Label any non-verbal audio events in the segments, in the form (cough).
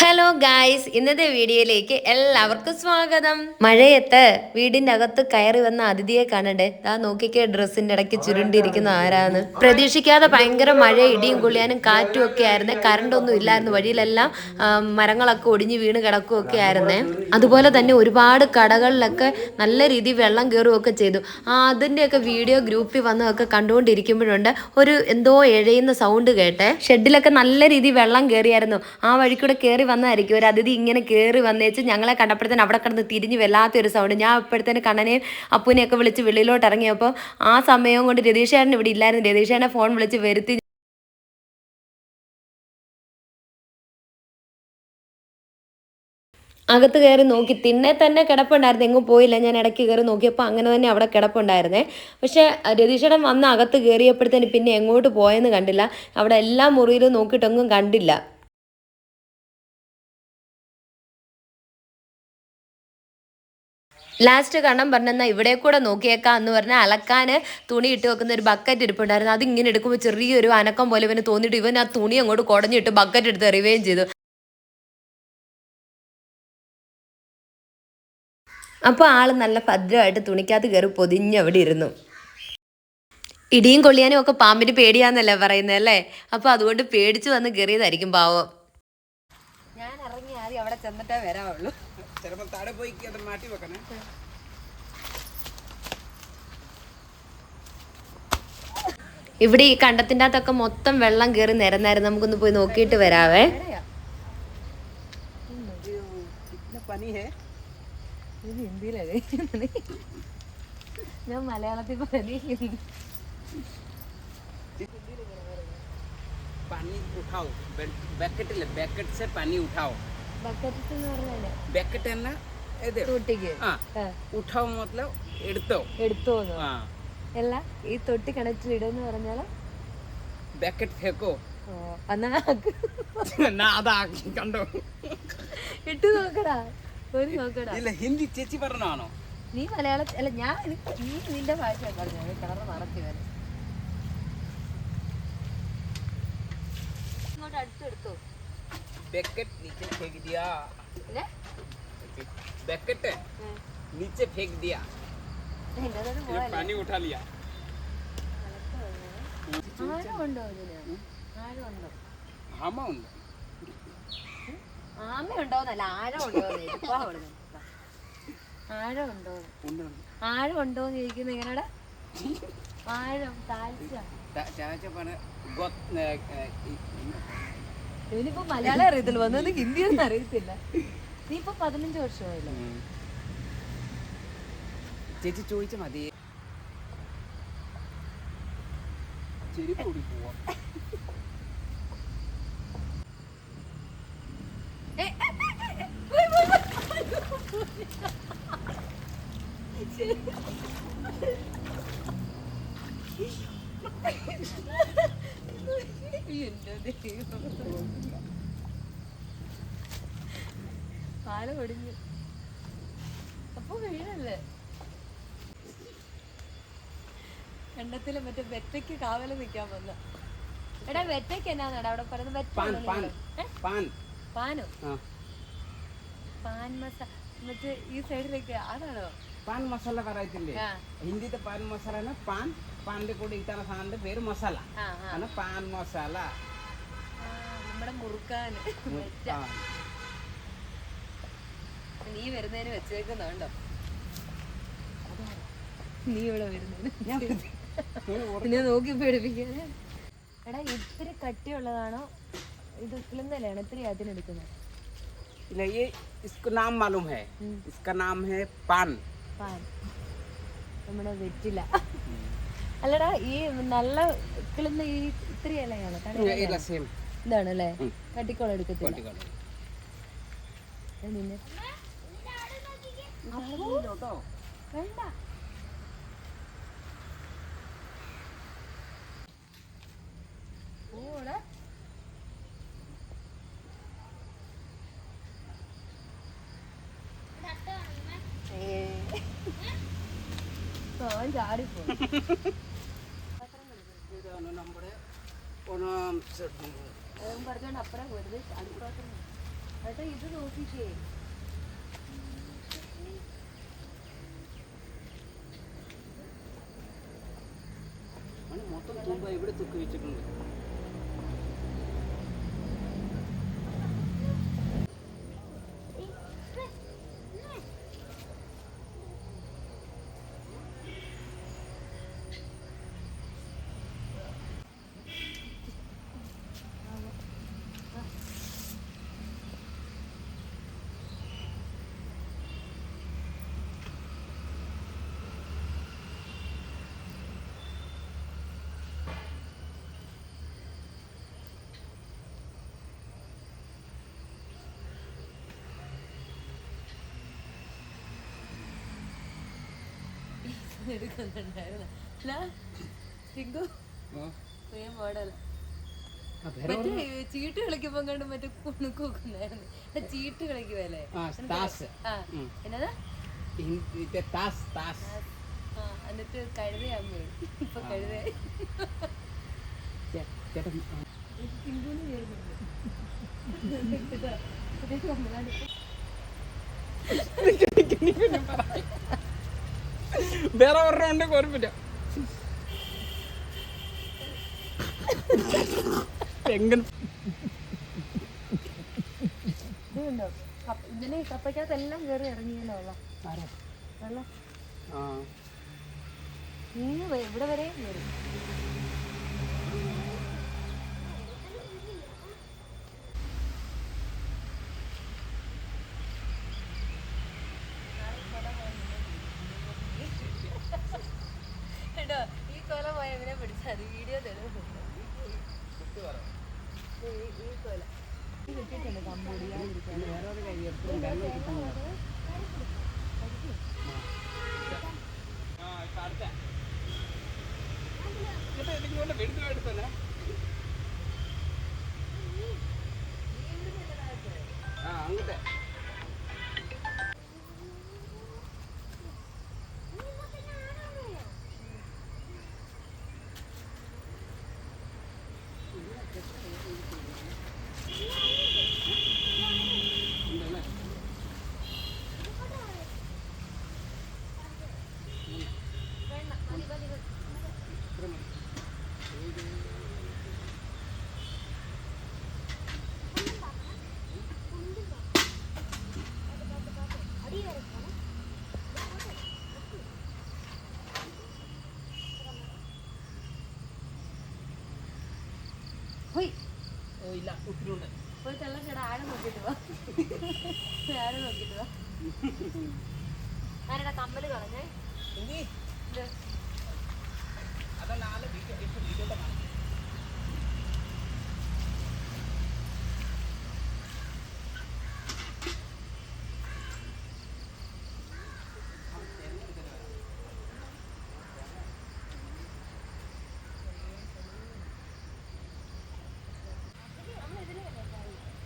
Hello guys ഇന്നത്തെ വീഡിയോയിലേക്ക് എല്ലാവർക്കും സ്വാഗതം. മഴയത്ത് വീടിന്റെ അകത്ത് കയറി വന്ന അതിഥിയെ കാണണ്ടേ? ദാ നോക്കിക്കേ ഡ്രസ്സിന്റെ ഇടയ്ക്ക് ചുരുണ്ടിരിക്കുന്ന ആരാന്ന്. പ്രതീക്ഷിക്കാതെ ഭയങ്കര മഴ ഇടിയും കുളിയാനും കാറ്റും ഒക്കെ ആയിരുന്നേ. കറണ്ട് ഒന്നും ഇല്ലായിരുന്നു. വഴിയിലെല്ലാം മരങ്ങളൊക്കെ ഒടിഞ്ഞു വീണ് കിടക്കുകയൊക്കെ ആയിരുന്നേ. അതുപോലെ തന്നെ ഒരുപാട് കടകളിലൊക്കെ നല്ല രീതിയിൽ വെള്ളം കയറുകയൊക്കെ ചെയ്തു. ആ അതിന്റെയൊക്കെ വീഡിയോ ഗ്രൂപ്പിൽ വന്നതൊക്കെ കണ്ടുകൊണ്ടിരിക്കുമ്പോഴുണ്ട് ഒരു എന്തോ എഴയുന്ന സൗണ്ട് കേട്ടെ. ഷെഡിലൊക്കെ നല്ല രീതിയിൽ വെള്ളം കയറിയായിരുന്നു. ആ വഴി കയറി വന്നതായിരിക്കും ഒരു അതിഥി ഇങ്ങനെ കയറി വന്നേച്ച് ഞങ്ങളെ കണ്ടപ്പോഴത്തേന് അവിടെ കിടന്ന് തിരിഞ്ഞ് വല്ലാത്തൊരു സൗണ്ട് ഞാൻ അപ്പോഴത്തേന് കണ്ണനെയും അപ്പൂനെയൊക്കെ വിളിച്ച് വെളിയിലോട്ട് ഇറങ്ങിയപ്പോൾ ആ സമയം കൊണ്ട് രതീഷേട്ടൻ ഇവിടെ ഇല്ലായിരുന്നു. രതീഷേട്ടനെ ഫോൺ വിളിച്ച് വരുത്തി. അകത്ത് കയറി നോക്കി. തിന്നെ തന്നെ കിടപ്പുണ്ടായിരുന്നു. എങ്ങും പോയില്ല. ഞാൻ ഇടയ്ക്ക് കയറി നോക്കിയപ്പോൾ അങ്ങനെ തന്നെ അവിടെ കിടപ്പുണ്ടായിരുന്നേ. പക്ഷേ രതീഷേടൻ വന്ന് അകത്ത് കയറിയപ്പോഴത്തേന് പിന്നെ എങ്ങോട്ട് പോയെന്ന് കണ്ടില്ല. അവിടെ എല്ലാ മുറിയിലും നോക്കിയിട്ടൊന്നും കണ്ടില്ല. ലാസ്റ്റ് കണ്ണം പറഞ്ഞെന്നാൽ ഇവിടെ കൂടെ നോക്കിയേക്കാം എന്ന് പറഞ്ഞാൽ അലക്കാൻ തുണി ഇട്ട് വെക്കുന്ന ഒരു ബക്കറ്റ് ഇരിപ്പുണ്ടായിരുന്നു. അത് ഇങ്ങനെ എടുക്കുമ്പോൾ ചെറിയൊരു അനക്കം പോലെ ഇവന് തോന്നിയിട്ട് ഇവൻ ആ തുണി അങ്ങോട്ട് കുടഞ്ഞിട്ട് ബക്കറ്റ് എടുത്ത് എറിയുകയും ചെയ്തു. അപ്പോൾ ആൾ നല്ല ഭദ്രമായിട്ട് തുണിക്കകത്ത് കയറി പൊതിഞ്ഞ് അവിടെ ഇരുന്നു. ഇടിയും കൊള്ളിയാനും ഒക്കെ പാമ്പിന് പേടിയാന്നല്ലേ പറയുന്നത് അല്ലേ? അപ്പോൾ അതുകൊണ്ട് പേടിച്ച് വന്ന് കയറിയതായിരിക്കും പാവം. ഞാൻ ഇറങ്ങി ആദ്യം അവിടെ ചെന്നിട്ടേ വരാവുള്ളൂ. ചിലപ്പോൾ താഴെ പോയി അത് മാറ്റി വെക്കണേ ഇവിടെ ഈ കണ്ടത്തിൻ്റെ അകത്തൊക്കെ മൊത്തം വെള്ളം കയറി നിരന്നായിരുന്നു നമുക്കൊന്ന് പോയി നോക്കിയിട്ട് വരാവേ कितना पानी है ഞാൻ മലയാളത്തിൽ പറഞ്ഞു पानी उठाओ बैकेट ले बैकेट से पानी उठाओ ബക്കറ്റ് തന്നെ ആ എടുത്തോ? എടുത്തോ ഈ ബക്കറ്റ് കണ്ടോ? നോക്കടാ. ഒരു നോക്കടാ. ഇല്ല ഹിന്ദി ചേച്ചി പറഞ്ഞാണോ നീ മലയാളത്തിൽ അല്ല ഞാൻ നീ നിന്റെ ഭാഷ പറഞ്ഞു കിണറ് മറക്കി വരും. बैकेट नीचे फेंक दिया ഇല്ലേ बैकेट नीचे फेंक दिया എന്റെ ये पानी उठा लिया ആഴമുണ്ടോ ഇതിന് ആഴമുണ്ടോ ആമ ഉണ്ട് ആമയുണ്ടോന്നല്ല ആഴമുണ്ടോ ആഴമുണ്ടോ ഉണ്ട് ഉണ്ട്. ആഴമുണ്ടോന്ന് ചോദിക്കുന്ന എങ്ങനെയാടാ ആഴം താഴ്ച ചാ- ചാച്ച പറഞ്ഞ ഗൊ- ഏ, ഏ, ഈ- ഇവനിപ്പോ മലയാളം അറിയത്തില്ല. വന്നത് ഹിന്ദി ഒന്നും അറിയത്തില്ല. നീ ഇപ്പൊ പതിനഞ്ച് വർഷമായില്ല. ചേച്ചി ചോദിച്ച മതി. ചെരി കൂടി പോവാം. കണ്ടത്തിൽ മറ്റേ വെറ്റയ്ക്ക് കാവൽ നിൽക്കാൻ വന്ന. എടാ വെറ്റയ്ക്ക് എന്നാന്നാടാ അവിടെ പറയുന്നത്? വെറ്റ പാനോ? പാൻ മസ മറ്റേ ഈ സൈഡിലേക്ക് അതാണോ പാൻ മസാല പറയത്തില്ലേ. ഹിന്ദിത്തെ പാൻ മസാല പാൻ പാന്റെ കൂടെ ഇട്ടാണ് സാധനത്തിന്റെ പേര് മസാല. ആണ് പാൻ മസാല. നമ്മുടെ മുറുക്കാൻ. നീ വരുന്നതിന് വെച്ചേക്കുന്നുണ്ടോ നീ ഇവിടെ വരുന്നതിന് പിന്നെ നോക്കി പേടിപ്പിക്കാന് എടാ ഇത്തിരി കട്ടിയുള്ളതാണോ ഇത് കിളുന്നലാണ് ഇത്തിരി അതിനെടുക്കുന്നത് ഇല്ല ये इसको नाम मालूम है इसका नाम है पान പാൻ നമ്മുടെ വെറ്റില അല്ലടാ ഈ നല്ല കിളുന്ന ഈ ഇത്തിരി ഇലയാണ് തടി ഇല്ല സെയിം ഇതാണ് അല്ലേ ഉം. കട്ടിക്കോളം എടുക്കത്തില്ല കൊട്ടിക്കോളൂ അത് നിന്നെ വേണ്ട ഓടാ അവൻ ചാടിപ്പോ. നമ്മുടെ ഓണം പഠിച്ചോണ്ട് അപ്പുറം വെറുതെ അടുപ്പാത്രം ഏട്ടാ ഇത് നോക്കിക്കേ. മൊത്തം തുമ്പ ഇവിടെ തൂക്കി വെച്ചിട്ടുണ്ട്. എടുക്കുന്നുണ്ടായിരുന്നു. അല്ല ടിങ്കു? പ്രിയം മോഡൽ. ആ, വേറെ മറ്റേ ചീട്ട് കളിക്കുമ്പോ കണ്ട് മറ്റേ കുണുക്ക് വെക്കുന്നായിരുന്നു ചീട്ട് കളിക്കുവല്ലേ. എന്നതാ? എന്നിട്ട് കഴുതയാ ഇപ്പൊ കഴുത ചേ- ചേട്ടൻ ആ, ടിങ്കുന്ന് ചേരുന്നുണ്ട് (laughs) (laughs) വേറെ ഒരെണ്ണം ഉണ്ട് കുഴപ്പമില്ല. എങ്ങനെ ഇതിന് കയറി ഇറങ്ങിയല്ലോ വെള്ളം ഇവിടെ വരെ കയറി കേട്ടോ ഈ കൊല പോയ ഇവനെ പിടിച്ചാൽ വീഡിയോ തെളിവുണ്ട് ഈ- ഈ കൊല ഇത് കിട്ടിയിട്ടുണ്ട് കമ്പോഡിയ പിന്നെ വേറെ ഒരു കാര്യം എപ്പോഴും വെള്ളം കിട്ടുന്നില്ല ആ ഇപ്പൊ അടുത്ത ചേട്ടാ ഇതിങ്ങോട്ട് വെടുത്ത് എടുത്തല്ലേ ഉണ്ട് പോയി തെള്ളച്ചേടാ ആഴം നോക്കിട്ട് വാ? ആഴം നോക്കിട്ട് വാ? ആരടാ കമ്മൽ കളഞ്ഞേ എന്തി ഇത് അതാ നാല് വീഡിയോ ഇപ്പൊ വീഡിയോയുടെ കാണാം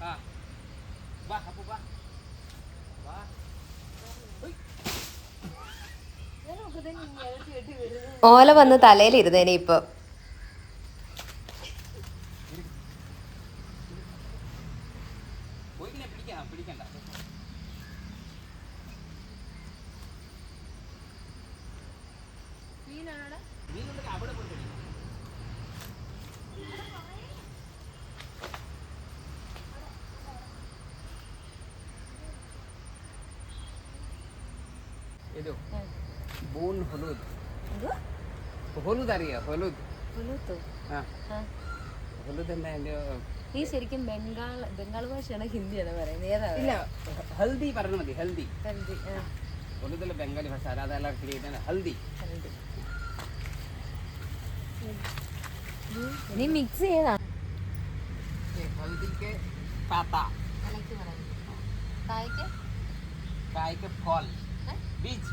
ആ വാ അപ്പു വാ വാ ഓല വന്ന് തലയിലിരുന്നേനെ ഇപ്പൊ. പോയി বোন হলুদ ഹൊലൂദ് അറിയാ ഹൊലൂദ് ഹൊലൂദ് എന്താ എന്റെ ഈ ശരിക്കും ബംഗാൾ ബംഗാൾ ഭാഷയാണ് ഹിന്ദിയാണ് പറയുന്നത്. ഏതാ? ഇല്ല ഹൽദി പറഞ്ഞാൽ മതി ഹൽദി. ഹൽദി ഹൊലൂദല്ല ബംഗാളി ഭാഷ അല്ലാതെ ക്രിയേറ്റ് ഹൽദി. നീ മിക്സ് ചെയ്താ ഹൽദിക്ക് പാത്ത കായ്ക്ക്? കായ്ക്ക് ഫോൾ ബീച്ച്.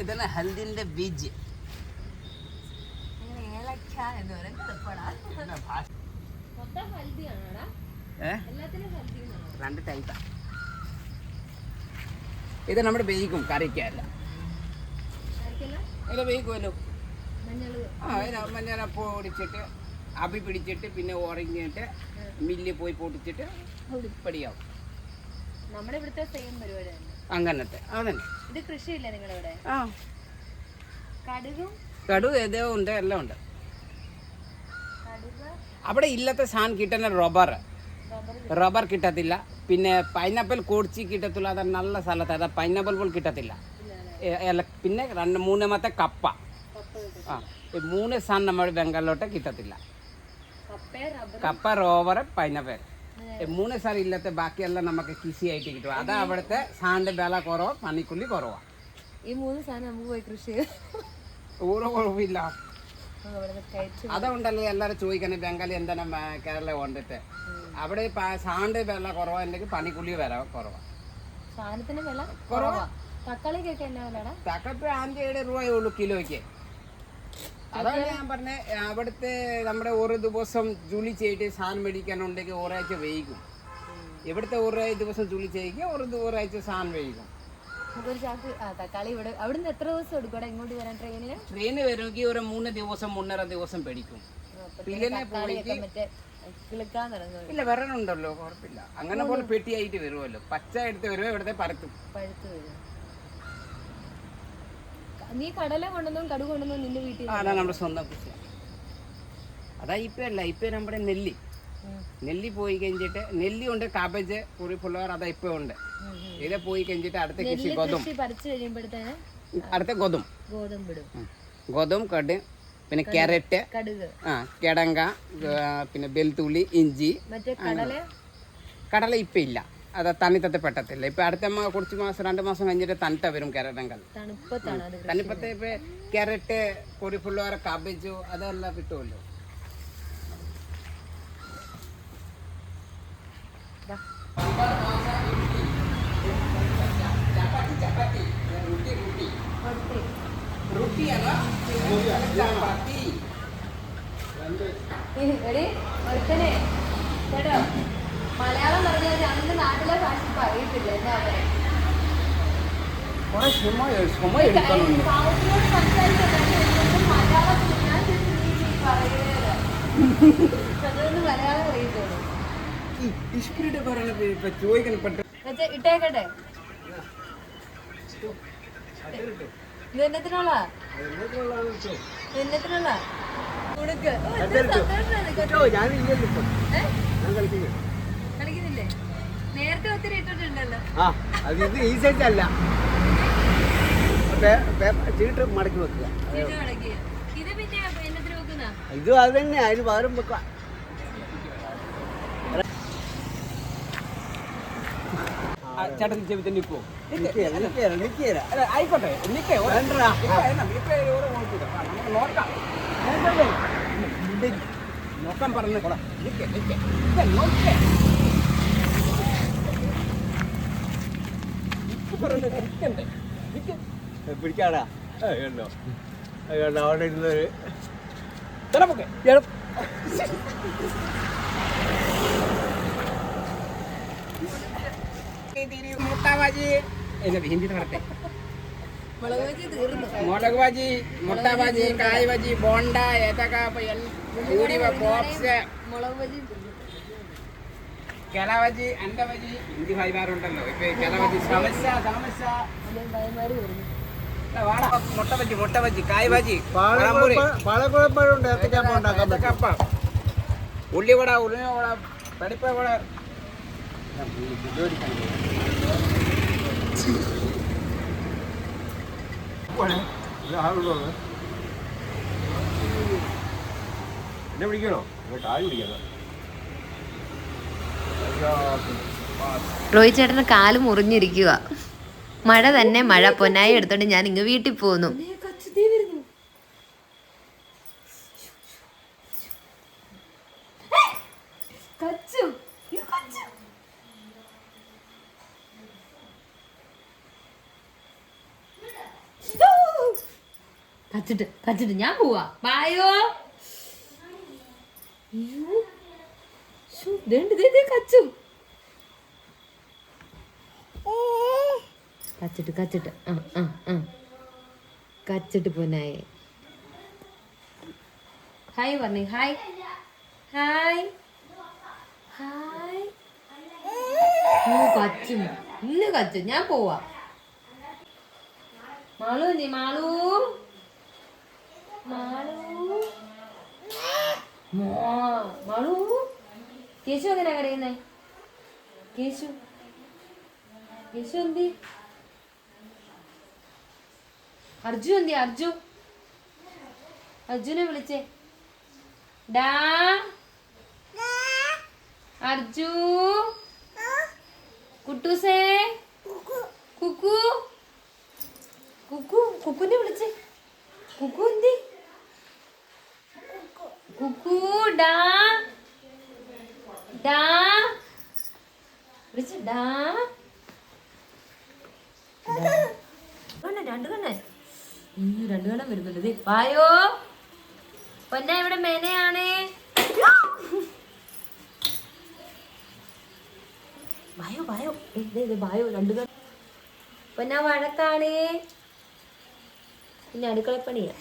ഇതാണ് ഹൽദിന്റെ ബീജ്. രണ്ട് ടൈപ്പാ ഇത് നമ്മുടെ ബേയിക്കും കറിക്കല്ല. ഇത് ബേയിക്കുമല്ലോ ആ മഞ്ഞൾ പൊടിച്ചിട്ട് അബി പിടിച്ചിട്ട് പിന്നെ ഉറങ്ങിയിട്ട് മില്ലിൽ പോയി പൊടിച്ചിട്ട് പൊടിയാവും. നമ്മുടെ ഇവിടുത്തെ സെയിം പരിപാടിയാണ് അങ്ങനത്തെ അതന്നെ. ഇത് കൃഷിയില്ലേ നിങ്ങളിവിടെ? ആ. കടുകും? കടു ഏതോ ഉണ്ട് എല്ലാം ഉണ്ട്. കടുക്? അവിടെ ഇല്ലാത്ത സാധനം കിട്ടുന്ന റബ്ബർ റബ്ബർ കിട്ടത്തില്ല. പിന്നെ പൈനാപ്പിൾ കോടിച്ച് കിട്ടത്തില്ല. അത് നല്ല സ്ഥലത്ത് അത് പൈനാപ്പിൾ പോലും കിട്ടത്തില്ല. പിന്നെ രണ്ട് മൂന്നാമത്തെ കപ്പ. ആ മൂന്ന് സാധനം നമ്മുടെ ബംഗാളിലോട്ട് കിട്ടത്തില്ല. കപ്പേ റോവർ പൈനാപ്പിൾ. മൂന്ന് സാർ ഇല്ലാത്ത ബാക്കിയെല്ലാം നമുക്ക് കിസി ആയിട്ട് കിട്ടും. അതാ അവിടുത്തെ സാറിന്റെ വില കുറവ് പണിക്കുള്ളി കുറവാണ് ഈ മൂന്ന് സാധനം നമുക്ക് പോയി കൃഷി ഓരോ കുഴപ്പമില്ല അതുകൊണ്ടല്ലേ എല്ലാവരും ചോദിക്കുന്നത് ബംഗാളി എന്താണ് കേരള കൊണ്ടിട്ട്. അവിടെ സാണ്ട് വില കുറവാണെങ്കിൽ പണിക്കൂലി വില കുറവാണ് സാധനത്തിന്റെ വില കുറവാ. തക്കാളിക്കൊക്കെ എന്നാ അഞ്ചേഴ് തക്കപ്പ് അഞ്ച് ഏഴ് രൂപയേ ഉള്ളൂ കിലോയ്ക്ക്. അതാണ് ഞാൻ പറഞ്ഞ അവിടുത്തെ നമ്മുടെ ഓരോ ദിവസം ജോലി ചെയ്തിട്ട് സാധനം മേടിക്കാനുണ്ടെങ്കിൽ ഒരാഴ്ച വൈകും. ഇവിടുത്തെ ഒരു ദിവസം ജോലി ചെയ്യുക ഒരു ഒരാഴ്ച സാധനം വൈകും. ചാക്ക് തക്കാളി ഇവിടെ അവിടുന്ന് എത്ര ദിവസം എടുക്കും? ഇങ്ങോട്ട് വരാൻ ട്രെയിനിന് ട്രെയിന് വരുമെങ്കിൽ ഒരു മൂന്ന് ദിവസം മൂന്നര ദിവസം പിടിക്കും. പിന്നെ പോയിട്ട് ഇല്ല വരണുണ്ടല്ലോ കുഴപ്പമില്ല. അങ്ങനെ പോലെ പെട്ടിയായിട്ട് വരുമല്ലോ. പച്ച എടുത്ത് വരുമോ ഇവിടുത്തെ പരത്തും. പഴുത്ത് വരും. നീ കടല കൊണ്ടുവന്നും കടു കൊണ്ടുവന്നും നിന്റെ വീട്ടിൽ അതാ നമ്മുടെ സ്വന്തം കൃഷി അതാ ഇപ്പം അല്ല ഇപ്പം നമ്മുടെ നെല്ലി. നെല്ലി പോയി കഴിഞ്ഞിട്ട് നെല്ലി ഉണ്ട് കാബേജ് കുറിപ്പുള്ളവർ അതാ ഇപ്പം ഉണ്ട്. ഇത് പോയി കഴിഞ്ഞിട്ട് അടുത്ത കൃഷി ഗോതം അടുത്ത ഗോതം ഗോതം കട് പിന്നെ കാരറ്റ് ആ കിടങ്ക പിന്നെ വെളുത്തുള്ളി ഇഞ്ചി മറ്റേ കടല? കടല ഇപ്പം ഇല്ല. അത് തണിത്തത്തെ പെട്ടത്തില്ല. ഇപ്പം അടുത്ത കുറച്ച് മാസം രണ്ട് മാസം കഴിഞ്ഞിട്ട് തണുത്ത വരും ചപ്പാത്തി ചപ്പാത്തി ഇപ്പം ക്യാരറ്റ് ചപ്പാത്തി ചപ്പാത്തി കാബേജ് അതെല്ലാം കിട്ടുമല്ലോ ദാ. ചപ്പാത്തി ചപ്പാത്തി. ചപ്പാത്തി. ഒരുത്തനെ, കേട്ടോ മലയാളം പറഞ്ഞാൽ ഞങ്ങളുടെ നാട്ടിലെ ഭാഷ ഇപ്പൊ അറിയത്തില്ല എന്താ പറയാ കുറെ സമയം സമയം എടുക്കണമുണ്ട് പാവത്തിനോട് സംസാരിക്കാൻ മലയാളത്തിൽ ഞാൻ ചോദിച്ചു, നീ മലയാളം അറിയത്തുള്ളൂ ഇസ്പിരിറ്റ് പറയണത് ഇപ്പൊ ചോദിക്കണം ഇട്ടേക്കട്ടെ. ഇത് എന്നത്തിനുള്ള? എന്നത്തിനുള്ള? കൊടുക്ക്. ഓ, എന്തൊരു സന്തോഷമാണ് കേട്ടോ. ഏ? കളിക്കുന്നില്ലേ? നേരത്തെ ഒത്തിരി ഇട്ടിട്ടുണ്ടല്ലോ. ഈ സൈസ് അല്ല. ചീട്ട് മടക്കി വെക്കുക. ഇത് അത് തന്നെ അതിന് പകരം വെക്കുക. ചേട്ടൻ ചെവിത്ത് നിൽക്കുമോ ആയിക്കോട്ടെ നിൽക്കേ നോക്കാം. നോക്കാൻ പറഞ്ഞു. നിൽക്കേ നിൽക്കേ നിൽക്കേ, നോക്കേ പറഞ്ഞത് നിൽക്കണ്ടേ നിൽക്കേ പിടിക്കാടാ. കണ്ടോ? കണ്ടോ? അവിടെ ഇരുന്നൊരു ഹിന്ദി നടത്തേ മുളക് ബജി മുട്ട ബജി കായ് ബജി ബോണ്ട ഏത്തക്ക ബോക്സ് മുളക് ബജി അണ്ട ബജി ഹിന്ദി ഭായിമാരുണ്ടല്ലോ ഇപ്പൊ കിള ബജി സമസ്യ സമസ്യ. മുട്ട ബജി മുട്ട ബജി കായ് ബജി പാളക്കുഴപ്പഴുണ്ട് ഏത്തക്കാപ്പം പരിപ്പ വട എന്നെ പിടിക്കണോ കാൽ പിടിക്കാം റോഹിത് ചേട്ടന് കാൽ മുറിഞ്ഞിരിക്കുക മഴ തന്നെ മഴ പൊന്നായി എടുത്തോണ്ട് ഞാൻ ഇങ്ങ് വീട്ടിൽ പോന്നു. കച്ചിട്ട് കച്ചിട്ട് ഞാൻ പോവാ. ബായോ. കച്ചു. കച്ചിട്ട് കച്ചിട്ട്. ആ ആ ആ. കച്ചിട്ട് പൊന്നായെ. ഹായ് പറഞ്ഞു ഹായ്. ഹായ്. ഹായ്. ഓ കച്ചും. ഇന്ന് കച്ചും. ഞാൻ പോവാ. മാളു നീ മാളു? മാളു? മാളു? കേശു എങ്ങനെ കരയുന്നേ? കേശു. കേശു എന്തി? അർജു എന്തി അർജു. അർജുനെ വിളിച്ചേ. ഡാ. അർജു. കുട്ടൂസേ. കുക്കു. കുക്കു കുക്കുനെ വിളിച്ചേ. കുക്കു എന്തി? കുക്കു ഡാ. ഡാ. വിളിച്ചു ഡാ. രണ്ട് കണ്ണൻ അയ്യോ രണ്ടു കണ്ണൻ വരുന്നുണ്ട് വായോ. പൊന്ന ഇവിടെ മേനയാണേ. വായോ വായോ. വായോ രണ്ടു കണ്ണൻ പൊന്ന വഴക്കാണേ. പിന്നെ അടുക്കളപ്പണിയാ.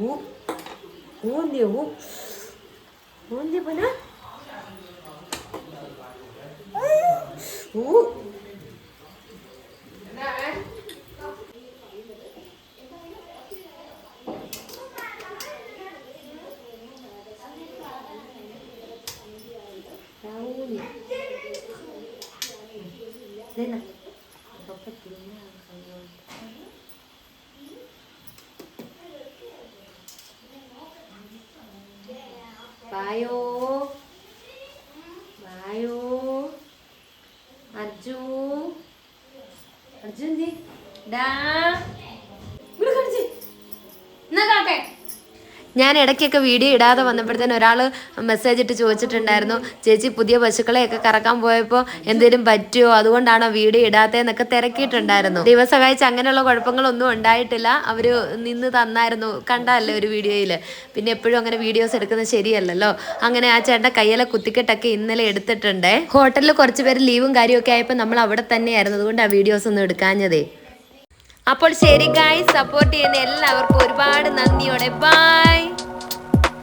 ഊ. ഊന്തി ഊന്തി പൊന്ന? ഊ ഊന്തി. ഇതെന്നാ? ഇതൊക്കെ തിന്നാൻ കഴിയും. വായോ വായോ അർജു അർജുൻ ജി ഡാ ഇവിടെ കാണിച്ച്. എന്നാ കാട്ടെ ഞാൻ ഇടയ്ക്കൊക്കെ വീഡിയോ ഇടാതെ വന്നപ്പോഴത്തേന് ഒരാൾ മെസ്സേജ് ഇട്ട് ചോദിച്ചിട്ടുണ്ടായിരുന്നു ചേച്ചി പുതിയ പശുക്കളെയൊക്കെ കറക്കാൻ പോയപ്പോൾ എന്തെങ്കിലും പറ്റുമോ അതുകൊണ്ടാണോ വീഡിയോ ഇടാത്തതെന്നൊക്കെ തിരക്കിയിട്ടുണ്ടായിരുന്നു. ദൈവം സഹായിച്ച് അങ്ങനെയുള്ള കുഴപ്പങ്ങളൊന്നും ഉണ്ടായിട്ടില്ല. അവർ നിന്ന് തന്നായിരുന്നു. കണ്ടല്ലേ ഒരു വീഡിയോയിൽ പിന്നെ എപ്പോഴും അങ്ങനെ വീഡിയോസ് എടുക്കുന്നത് ശരിയല്ലല്ലോ. അങ്ങനെ ആ ചേട്ടന്റെ കയ്യിലെ കുത്തിക്കെട്ടൊക്കെ ഇന്നലെ എടുത്തിട്ടുണ്ട്. ഹോട്ടലിൽ കുറച്ച് പേര് ലീവും കാര്യമൊക്കെ ആയപ്പോൾ നമ്മൾ അവിടെ തന്നെയായിരുന്നു. അതുകൊണ്ട് ആ വീഡിയോസ് ഒന്നും എടുക്കാഞ്ഞതേ. അപ്പോൾ ശരി ഗായ് സപ്പോർട്ട് ചെയ്യുന്ന എല്ലാവർക്കും ഒരുപാട് നന്ദിയോടെ. ബൈ